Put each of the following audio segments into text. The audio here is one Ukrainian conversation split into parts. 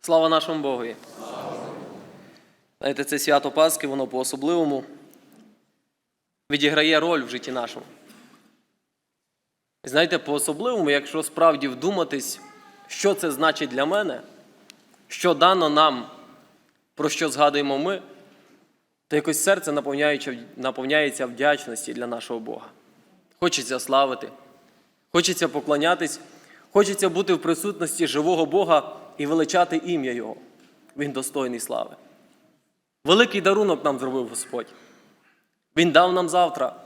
Слава нашому Богові! Знаєте, це свято Пасхи, воно по-особливому відіграє роль в житті нашому. Знаєте, по-особливому, якщо справді вдуматись, що це значить для мене, що дано нам, про що згадуємо ми, то якось серце наповняється вдячності для нашого Бога. Хочеться славити, хочеться поклонятись, хочеться бути в присутності живого Бога і величати ім'я Його. Він достойний слави. Великий дарунок нам зробив Господь. Він дав нам завтра,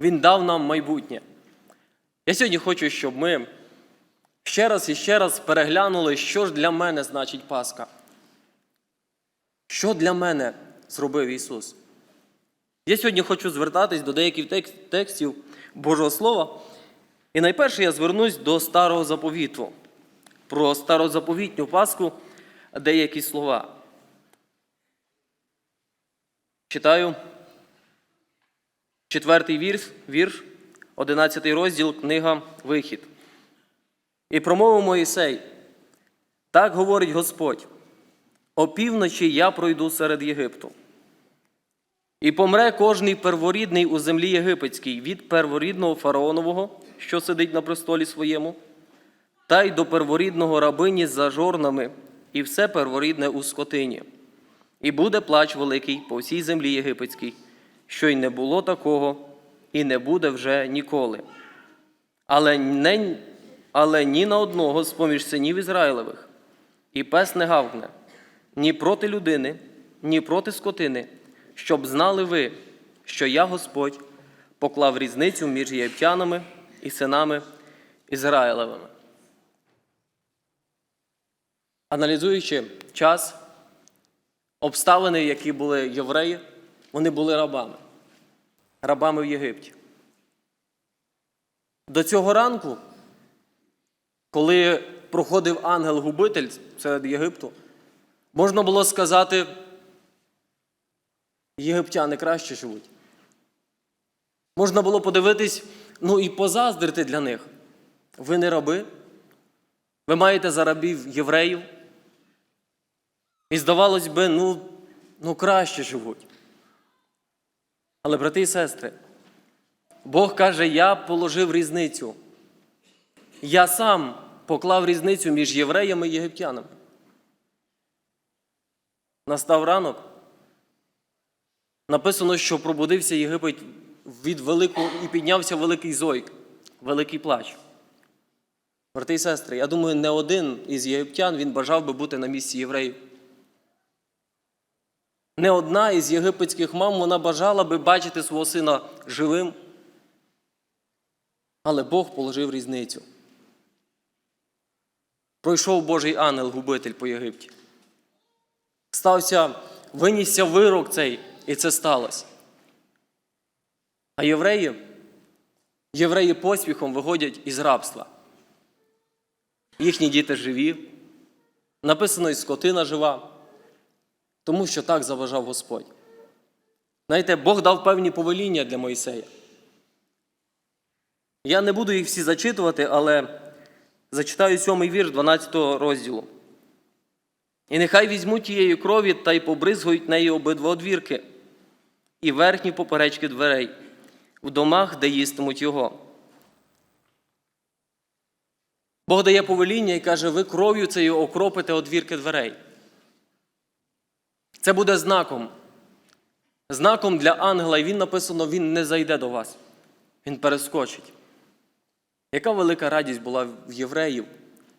Він дав нам майбутнє. Я сьогодні хочу, щоб ми ще раз і ще раз переглянули, що ж для мене значить Пасха. Що для мене зробив Ісус? Я сьогодні хочу звертатись до деяких текстів Божого Слова. І найперше я звернусь до старого заповіту. Про старозаповітню Пасху деякі слова. Читаю четвертий вірш, вірш, одинадцятий розділ, книга Вихід. І промовив Моїсей, так говорить Господь, опівночі я пройду серед Єгипту. І помре кожний перворідний у землі єгипетській від перворідного фараонового, що сидить на престолі своєму, та й до перворідного рабині за жорнами, і все перворідне у скотині. І буде плач великий по всій землі єгипетській, що й не було такого, і не буде вже ніколи. Але, не, але ні на одного з поміж синів Ізраїлевих, і пес не гавкне, ні проти людини, ні проти скотини, щоб знали ви, що я Господь поклав різницю між єгиптянами і синами Ізраїлевими. Аналізуючи час, обставини, які були євреї, вони були рабами, рабами в Єгипті. До цього ранку, коли проходив ангел-губитель серед Єгипту, можна було сказати, єгиптяни краще живуть. Можна було подивитись, ну і позаздрити для них. Ви не раби, ви маєте за рабів євреїв. І здавалось би, ну, ну краще живуть. Але, брати і сестри, Бог каже, я положив різницю. Я сам поклав різницю між євреями і єгиптянами. Настав ранок. Написано, що пробудився Єгипет від великого і піднявся великий зойк, великий плач. Брати і сестри, я думаю, не один із єгиптян він бажав би бути на місці євреїв. Не одна із єгипетських мам вона бажала би бачити свого сина живим. Але Бог положив різницю. Пройшов Божий ангел-губитель по Єгипті. Стався, винісся вирок цей, і це сталося. А євреї, євреї поспіхом виходять із рабства. Їхні діти живі, написано і скотина жива, тому що так заважав Господь. Знаєте, Бог дав певні повеління для Моїсея. Я не буду їх всі зачитувати, але зачитаю сьомий вірш 12 розділу. І нехай візьмуть тієї крові та й побризгують неї обидва одвірки, і верхні поперечки дверей, в домах, де їстимуть його. Бог дає повеління і каже, ви кров'ю цією окропите одвірки дверей. Це буде знаком. Знаком для ангела, і він написано, він не зайде до вас. Він перескочить. Яка велика радість була в євреїв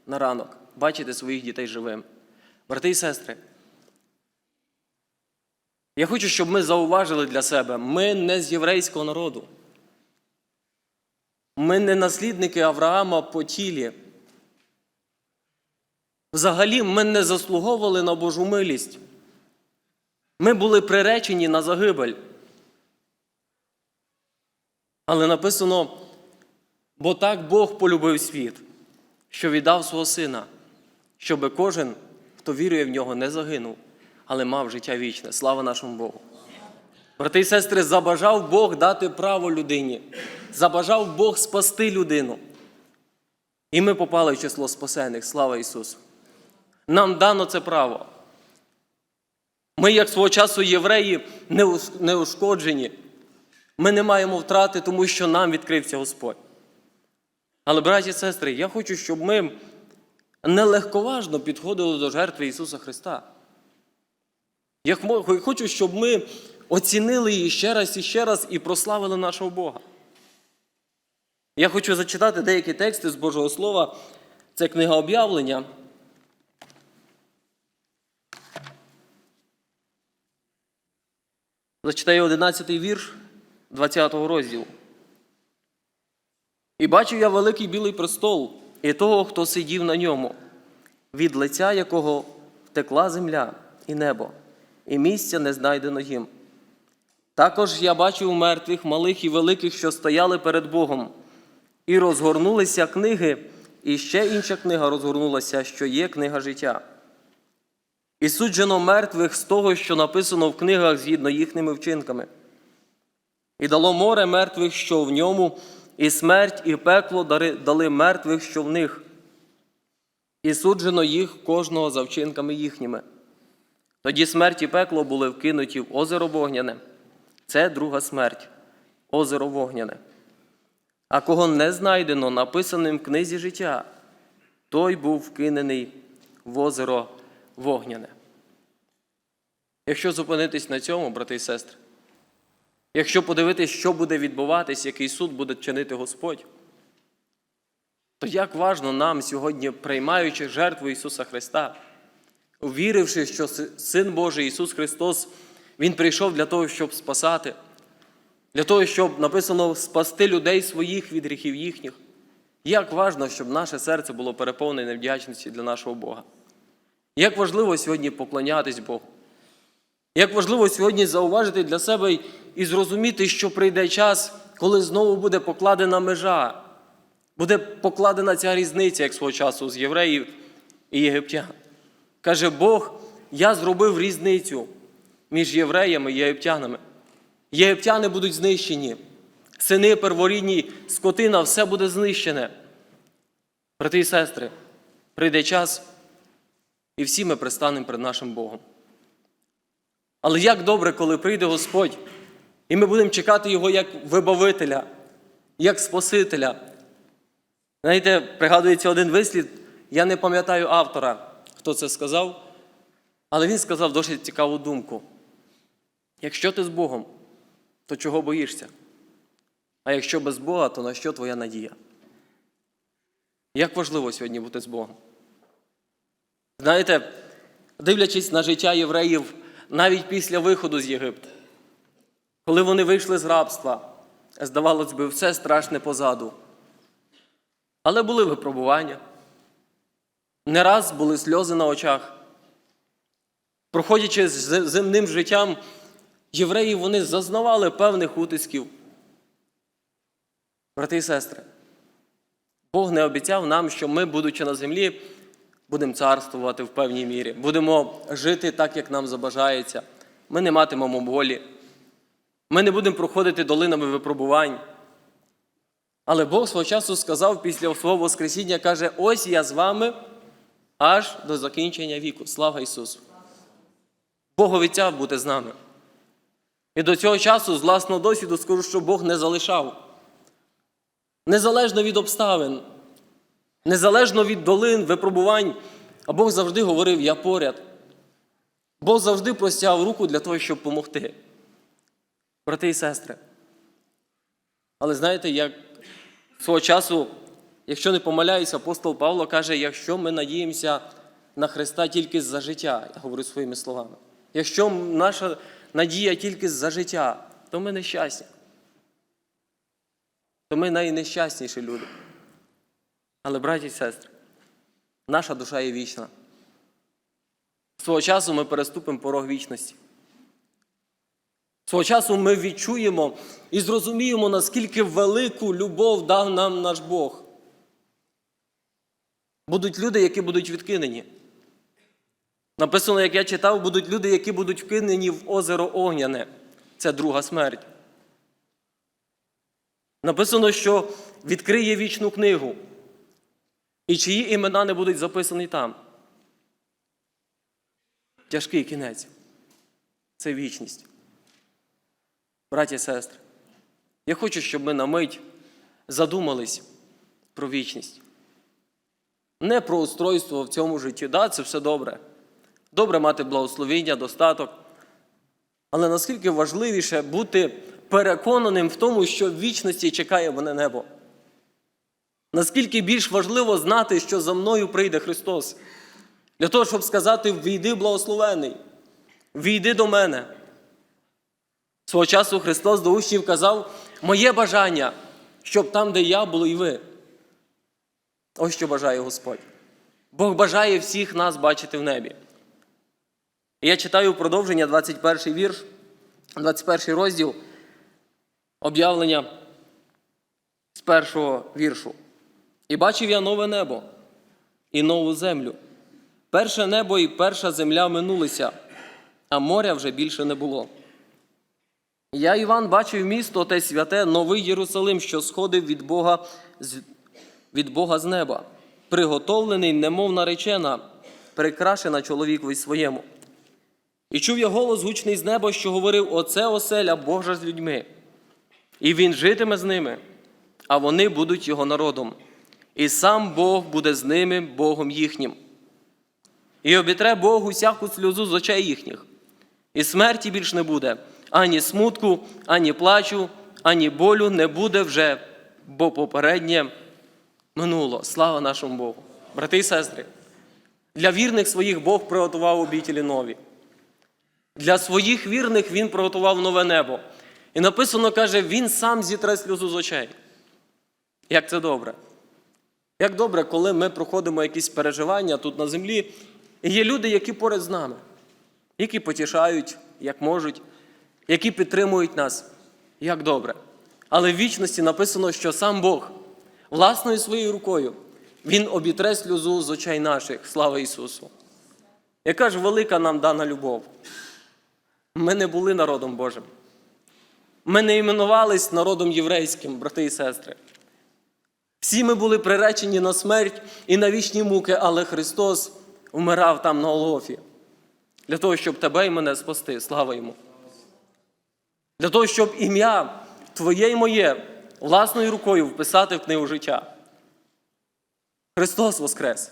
на ранок бачити своїх дітей живим. Брати і сестри, я хочу, щоб ми зауважили для себе, ми не з єврейського народу. Ми не наслідники Авраама по тілі. Взагалі, ми не заслуговували на Божу милість. Ми були приречені на загибель. Але написано, бо так Бог полюбив світ, що віддав свого сина, щоби кожен, хто вірує в нього, не загинув, але мав життя вічне. Слава нашому Богу. Брати і сестри, забажав Бог дати право людині, забажав Бог спасти людину. І ми попали в число спасених. Слава Ісусу! Нам дано це право. Ми, як свого часу євреї, не ушкоджені. Ми не маємо втрати, тому що нам відкрився Господь. Але, браті і сестри, я хочу, щоб ми нелегковажно підходили до жертви Ісуса Христа. Я хочу, щоб ми оцінили її ще раз і ще раз і прославили нашого Бога. Я хочу зачитати деякі тексти з Божого Слова. Це книга об'явлення. Зачитаю 11 вірш 20 розділу. І бачив я великий білий престол і того, хто сидів на ньому, від лиця якого втекла земля і небо, і місця не знайдено їм. Також я бачив мертвих, малих і великих, що стояли перед Богом, і розгорнулися книги, і ще інша книга розгорнулася, що є книга життя. І суджено мертвих з того, що написано в книгах згідно їхніми вчинками. І дало море мертвих, що в ньому, і смерть, і пекло дали мертвих, що в них, і суджено їх кожного за вчинками їхніми. Тоді смерть і пекло були вкинуті в озеро вогняне. Це друга смерть, озеро вогняне. А кого не знайдено написаним в книзі життя, той був вкинений в озеро вогняне. Якщо зупинитись на цьому, брати і сестри, якщо подивитись, що буде відбуватись, який суд буде чинити Господь, то як важно нам сьогодні, приймаючи жертву Ісуса Христа, увіривши, що Син Божий Ісус Христос, Він прийшов для того, щоб спасати, для того, щоб написано спасти людей своїх від гріхів їхніх. Як важно, щоб наше серце було переповнене вдячності для нашого Бога. Як важливо сьогодні поклонятись Богу. Як важливо сьогодні зауважити для себе і зрозуміти, що прийде час, коли знову буде покладена межа, буде покладена ця різниця, як свого часу з євреїв і єгиптян. Каже Бог, я зробив різницю між євреями і єгиптянами. Єгиптяни будуть знищені, сини перворідні, скотина, все буде знищене. Брати і сестри, прийде час, і всі ми пристанемо перед нашим Богом. Але як добре, коли прийде Господь, і ми будемо чекати Його як вибавителя, як Спасителя. Знаєте, пригадується один вислід, я не пам'ятаю автора, хто це сказав, але він сказав досить цікаву думку. Якщо ти з Богом, то чого боїшся? А якщо без Бога, то на що твоя надія? Як важливо сьогодні бути з Богом? Знаєте, дивлячись на життя євреїв навіть після виходу з Єгипту, коли вони вийшли з рабства, здавалось би, все страшне позаду. Але були випробування. Не раз були сльози на очах. Проходячи з земним життям, євреї вони зазнавали певних утисків. Брати і сестри, Бог не обіцяв нам, що ми, будучи на землі, будемо царствувати в певній мірі, будемо жити так, як нам забажається. Ми не матимемо болі. Ми не будемо проходити долинами випробувань. Але Бог свого часу сказав після свого Воскресіння, каже, ось я з вами аж до закінчення віку. Слава Ісусу! Бог обіцяв бути з нами. І до цього часу, з власного досвіду, скажу, що Бог не залишав. Незалежно від обставин, незалежно від долин, випробувань, а Бог завжди говорив: Я поряд. Бог завжди простягав руку для того, щоб допомогти. Брати і сестри. Але знаєте, як свого часу, якщо не помиляюся, апостол Павло каже, якщо ми надіємося на Христа тільки за життя, я говорю своїми словами, якщо наша надія тільки за життя, то ми нещасні. То ми найнещасніші люди. Але, браті і сестри, наша душа є вічна. Свого часу ми переступимо порог вічності. Свого часу ми відчуємо і зрозуміємо, наскільки велику любов дав нам наш Бог. Будуть люди, які будуть відкинені. Написано, як я читав, будуть люди, які будуть вкинені в озеро Огняне. Це друга смерть. Написано, що відкриє вічну книгу, і чиї імена не будуть записані там. тяжкий кінець. Це вічність. Браті і сестри, я хочу, щоб ми на мить задумались про вічність. Не про устройство в цьому житті. Да, це все добре. Добре мати благословіння, достаток. Але наскільки важливіше бути переконаним в тому, що вічності чекає мене небо. Наскільки більш важливо знати, що за мною прийде Христос, для того, щоб сказати: війди благословений, війди до мене. Свого часу Христос до учнів казав, моє бажання, щоб там, де я, було і ви. Ось що бажає Господь. Бог бажає всіх нас бачити в небі. Я читаю продовження 21 вірш, 21 розділ об'явлення з першого віршу. І бачив я нове небо і нову землю. Перше небо і перша земля минулися, а моря вже більше не було. Я, Іван, бачив місто те святе, новий Єрусалим, що сходив від Бога від Бога з неба, приготовлений, немов наречена, прикрашена чоловікові своєму. І чув я голос гучний з неба, що говорив: Оце оселя Божа з людьми, і він житиме з ними, а вони будуть його народом, і сам Бог буде з ними, Богом їхнім. І обітре Бог усяку сльозу з очей їхніх, і смерті більш не буде, ані смутку, ані плачу, ані болю не буде вже, бо попереднє минуло. Слава нашому Богу. Брати і сестри, для вірних своїх Бог приготував обітілі нові. Для своїх вірних Він приготував нове небо. І написано, каже, Він сам зітре сльозу з очей. Як це добре. Як добре, коли ми проходимо якісь переживання тут на землі, і є люди, які поряд з нами, які потішають, як можуть, які підтримують нас. Як добре. Але в вічності написано, що сам Бог власною своєю рукою Він обітре сльозу з очей наших. Слава Ісусу! Яка ж велика нам дана любов? Ми не були народом Божим. Ми не іменувались народом єврейським, брати і сестри. Всі ми були приречені на смерть і на вічні муки, але Христос вмирав там на Голгофі. Для того, щоб тебе і мене спасти. Слава йому. Для того, щоб ім'я Твоє і моє власною рукою вписати в книгу життя. Христос Воскрес!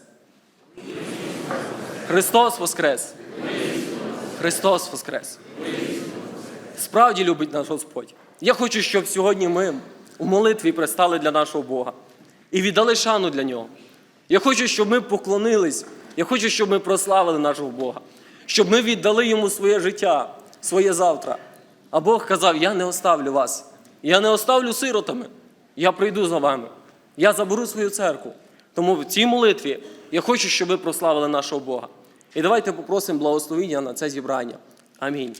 Христос Воскрес! Христос Воскрес! Справді любить наш Господь. Я хочу, щоб сьогодні ми у молитві пристали для нашого Бога і віддали шану для нього. Я хочу, щоб ми поклонились. Я хочу, щоб ми прославили нашого Бога, щоб ми віддали йому своє життя, своє завтра. А Бог казав: Я не оставлю вас. Я не оставлю сиротами. Я прийду за вами. Я заберу свою церкву. Тому в цій молитві я хочу, щоб ви прославили нашого Бога. І давайте попросимо благословення на це зібрання. Амінь.